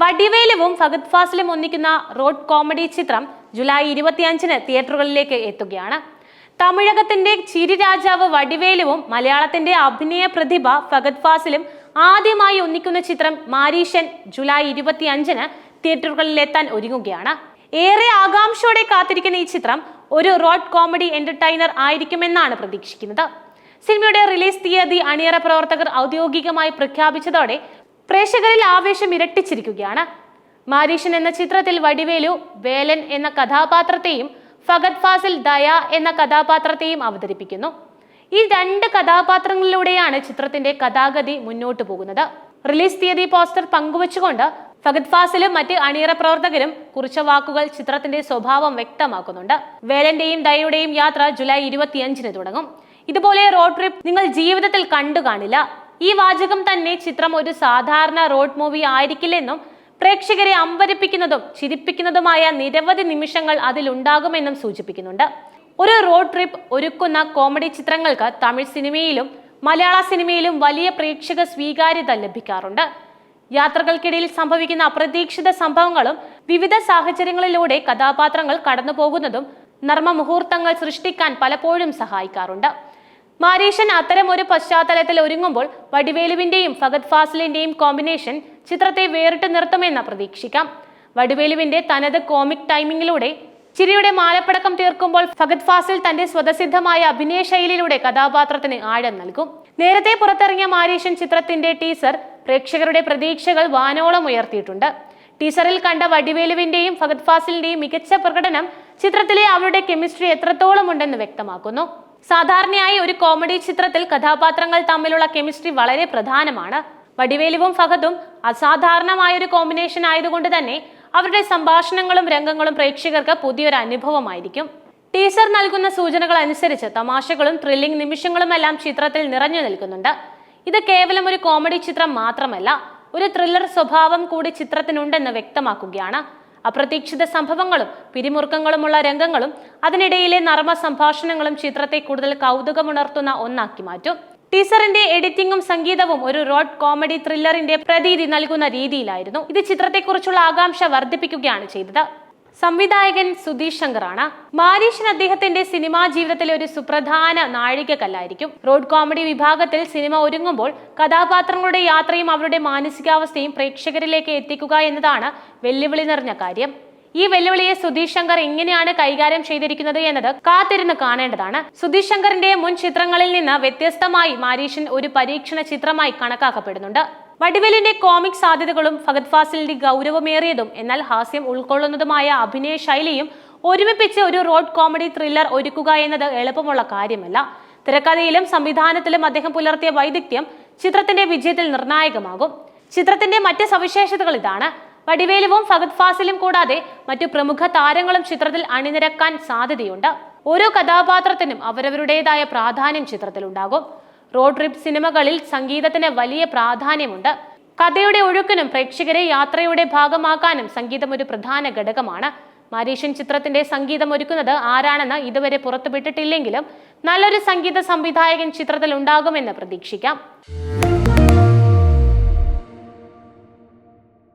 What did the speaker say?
വടിവേലുവും ഫഗത് ഫാസിലും ഒന്നിക്കുന്ന road comedy ചിത്രം July ഇരുപത്തിയഞ്ചിന് തിയേറ്ററുകളിലേക്ക് എത്തുകയാണ്. തമിഴകത്തിന്റെ ചിരിരാജാവ് വടിവേലുവും മലയാളത്തിന്റെ അഭിനയ പ്രതിഭ ഫഗത് ഫാസിലും ആദ്യമായി ഒന്നിക്കുന്ന ചിത്രം മാരീഷൻ ജൂലൈ ഇരുപത്തിയഞ്ചിന് തിയേറ്ററുകളിലെത്താൻ ഒരുങ്ങുകയാണ്. ഏറെ ആകാംക്ഷയോടെ കാത്തിരിക്കുന്ന ഈ ചിത്രം ഒരു റോഡ് കോമഡി എന്റർടൈനർ ആയിരിക്കുമെന്നാണ് പ്രതീക്ഷിക്കുന്നത്. സിനിമയുടെ റിലീസ് തീയതി അണിയറ പ്രവർത്തകർ ഔദ്യോഗികമായി പ്രഖ്യാപിച്ചതോടെ പ്രേക്ഷകരിൽ ആവേശം ഇരട്ടിച്ചിരിക്കുകയാണ്. മാരീഷൻ എന്ന ചിത്രത്തിൽ വടിവേലു വേലൻ എന്ന കഥാപാത്രത്തെയും ഫഗത് ഫാസിൽ ദയ എന്ന കഥാപാത്രത്തെയും അവതരിപ്പിക്കുന്നു. ഈ രണ്ട് കഥാപാത്രങ്ങളിലൂടെയാണ് ചിത്രത്തിന്റെ കഥാഗതി മുന്നോട്ടു പോകുന്നത്. റിലീസ് തീയതി പോസ്റ്റർ പങ്കുവച്ചുകൊണ്ട് ഫഗത് ഫാസിലും മറ്റ് അണിയറ പ്രവർത്തകരും കുറിച്ച വാക്കുകൾ ചിത്രത്തിന്റെ സ്വഭാവം വ്യക്തമാക്കുന്നുണ്ട്. വേലന്റെയും ദയയുടെയും യാത്ര ജൂലൈ ഇരുപത്തിയഞ്ചിന് തുടങ്ങും. ഇതുപോലെ റോഡ് ട്രിപ്പ് നിങ്ങൾ ജീവിതത്തിൽ കണ്ടു കാണില്ല ഈ വാചകം തന്നെ ചിത്രം ഒരു സാധാരണ റോഡ് മൂവി ആയിരിക്കില്ലെന്നും പ്രേക്ഷകരെ അമ്പരിപ്പിക്കുന്നതും ചിരിപ്പിക്കുന്നതുമായ നിരവധി നിമിഷങ്ങൾ അതിലുണ്ടാകുമെന്നും സൂചിപ്പിക്കുന്നുണ്ട്. ഒരു റോഡ് ട്രിപ്പ് ഒരുക്കുന്ന കോമഡി ചിത്രങ്ങൾക്ക് തമിഴ് സിനിമയിലും മലയാള സിനിമയിലും വലിയ പ്രേക്ഷക സ്വീകാര്യത ലഭിക്കാറുണ്ട്. യാത്രകൾക്കിടയിൽ സംഭവിക്കുന്ന അപ്രതീക്ഷിത സംഭവങ്ങളും വിവിധ സാഹചര്യങ്ങളിലൂടെ കഥാപാത്രങ്ങൾ കടന്നുപോകുന്നതും നർമ്മ മുഹൂർത്തങ്ങൾ സൃഷ്ടിക്കാൻ പലപ്പോഴും സഹായിക്കാറുണ്ട്. മാരീഷൻ അത്തരം ഒരു പശ്ചാത്തലത്തിൽ ഒരുങ്ങുമ്പോൾ വടിവേലുവിന്റെയും ഫഗത് ഫാസിലിന്റെയും കോമ്പിനേഷൻ ചിത്രത്തെ വേറിട്ട് നിർത്തുമെന്ന് പ്രതീക്ഷിക്കാം. വടിവേലുവിന്റെ തനത് കോമിക് ടൈമിങ്ങിലൂടെ ചിരിയുടെ മാലപ്പടക്കം തീർക്കുമ്പോൾ ഫഗത് ഫാസിൽ തന്റെ സ്വതസിദ്ധമായ അഭിനയ ശൈലിയിലൂടെ കഥാപാത്രത്തിന് ആഴം നൽകും. നേരത്തെ പുറത്തിറങ്ങിയ മാരീഷൻ ചിത്രത്തിന്റെ ടീസർ പ്രേക്ഷകരുടെ പ്രതീക്ഷകൾ വാനോളം ഉയർത്തിയിട്ടുണ്ട്. ടീസറിൽ കണ്ട വടിവേലുവിന്റെയും ഫഗത് ഫാസിലിന്റെയും മികച്ച പ്രകടനം ചിത്രത്തിലെ അവരുടെ കെമിസ്ട്രി എത്രത്തോളം ഉണ്ടെന്ന് വ്യക്തമാക്കുന്നു. സാധാരണയായി ഒരു കോമഡി ചിത്രത്തിൽ കഥാപാത്രങ്ങൾ തമ്മിലുള്ള കെമിസ്ട്രി വളരെ പ്രധാനമാണ്. വടിവേലുവും ഫഹദും അസാധാരണമായ ഒരു കോമ്പിനേഷൻ ആയതുകൊണ്ട് തന്നെ അവരുടെ സംഭാഷണങ്ങളും രംഗങ്ങളും പ്രേക്ഷകർക്ക് പുതിയൊരു അനുഭവമായിരിക്കും. ടീസർ നൽകുന്ന സൂചനകൾ അനുസരിച്ച് തമാശകളും ത്രില്ലിംഗ് നിമിഷങ്ങളുമെല്ലാം ചിത്രത്തിൽ നിറഞ്ഞു നിൽക്കുന്നുണ്ട്. ഇത് കേവലം ഒരു കോമഡി ചിത്രം മാത്രമല്ല ഒരു ത്രില്ലർ സ്വഭാവം കൂടി ചിത്രത്തിനുണ്ടെന്ന് വ്യക്തമാക്കുകയാണ്. അപ്രതീക്ഷിത സംഭവങ്ങളും പിരിമുറുക്കങ്ങളുമുള്ള രംഗങ്ങളും അതിനിടയിലെ നർമ്മ സംഭാഷണങ്ങളും ചിത്രത്തെ കൂടുതൽ കൗതുകമുണർത്തുന്ന ഒന്നാക്കി മാറ്റും. ടീസറിന്റെ എഡിറ്റിംഗും സംഗീതവും ഒരു റോഡ് കോമഡി ത്രില്ലറിന്റെ പ്രതീതി നൽകുന്ന രീതിയിലായിരുന്നു. ഇത് ചിത്രത്തെക്കുറിച്ചുള്ള ആകാംക്ഷ വർദ്ധിപ്പിക്കുകയാണ് ചെയ്തത്. സംവിധായകൻ സുധീഷ് ശങ്കറാണ്. മാരീഷൻ അദ്ദേഹത്തിന്റെ സിനിമാ ജീവിതത്തിലെ ഒരു സുപ്രധാന നാഴികക്കല്ലായിരിക്കും. റോഡ് കോമഡി വിഭാഗത്തിൽ സിനിമ ഒരുങ്ങുമ്പോൾ കഥാപാത്രങ്ങളുടെ യാത്രയും അവരുടെ മാനസികാവസ്ഥയും പ്രേക്ഷകരിലേക്ക് എത്തിക്കുക എന്നതാണ് വെല്ലുവിളി നിറഞ്ഞ കാര്യം. ഈ വെല്ലുവിളിയെ സുധീഷ് ശങ്കർ എങ്ങനെയാണ് കൈകാര്യം ചെയ്തിരിക്കുന്നത് എന്നത് കാത്തിരുന്ന് കാണേണ്ടതാണ്. സുധീഷ് ശങ്കറിന്റെ മുൻ ചിത്രങ്ങളിൽ നിന്ന് വ്യത്യസ്തമായി മാരീഷൻ ഒരു പരീക്ഷണ ചിത്രമായി കണക്കാക്കപ്പെടുന്നുണ്ട്. വടിവേലിന്റെ കോമിക് സാധ്യതകളും ഫഗത് ഫാസിലിന്റെ ഗൗരവമേറിയതും എന്നാൽ ഹാസ്യം ഉൾക്കൊള്ളുന്നതുമായ അഭിനയ ശൈലിയും ഒരുമിപ്പിച്ച് ഒരു റോഡ് കോമഡി ത്രില്ലർ ഒരുക്കുക എന്നത് എളുപ്പമുള്ള കാര്യമല്ല. തിരക്കഥയിലും സംവിധാനത്തിലും അദ്ദേഹം പുലർത്തിയ വൈദഗ്ധ്യം ചിത്രത്തിന്റെ വിജയത്തിൽ നിർണായകമാകും. ചിത്രത്തിന്റെ മറ്റ് സവിശേഷതകൾ ഇതാണ്. വടിവേലുവും ഫഗത് ഫാസിലും കൂടാതെ മറ്റു പ്രമുഖ താരങ്ങളും ചിത്രത്തിൽ അണിനിരക്കാൻ സാധ്യതയുണ്ട്. ഓരോ കഥാപാത്രത്തിനും അവരവരുടേതായ പ്രാധാന്യം ചിത്രത്തിലുണ്ടാകും. റോഡ് ട്രിപ്പ് സിനിമകളിൽ സംഗീതത്തിന് വലിയ പ്രാധാന്യമുണ്ട്. കഥയുടെ ഒഴുക്കിനും പ്രേക്ഷകരെ യാത്രയുടെ ഭാഗമാക്കാനും സംഗീതം ഒരു പ്രധാന ഘടകമാണ്. മാരീഷൻ ചിത്രത്തിന്റെ സംഗീതം ഒരുക്കുന്നത് ആരാണെന്ന് ഇതുവരെ പുറത്തുവിട്ടിട്ടില്ലെങ്കിലും നല്ലൊരു സംഗീത സംവിധായകൻ ചിത്രത്തിൽ ഉണ്ടാകുമെന്ന് പ്രതീക്ഷിക്കാം.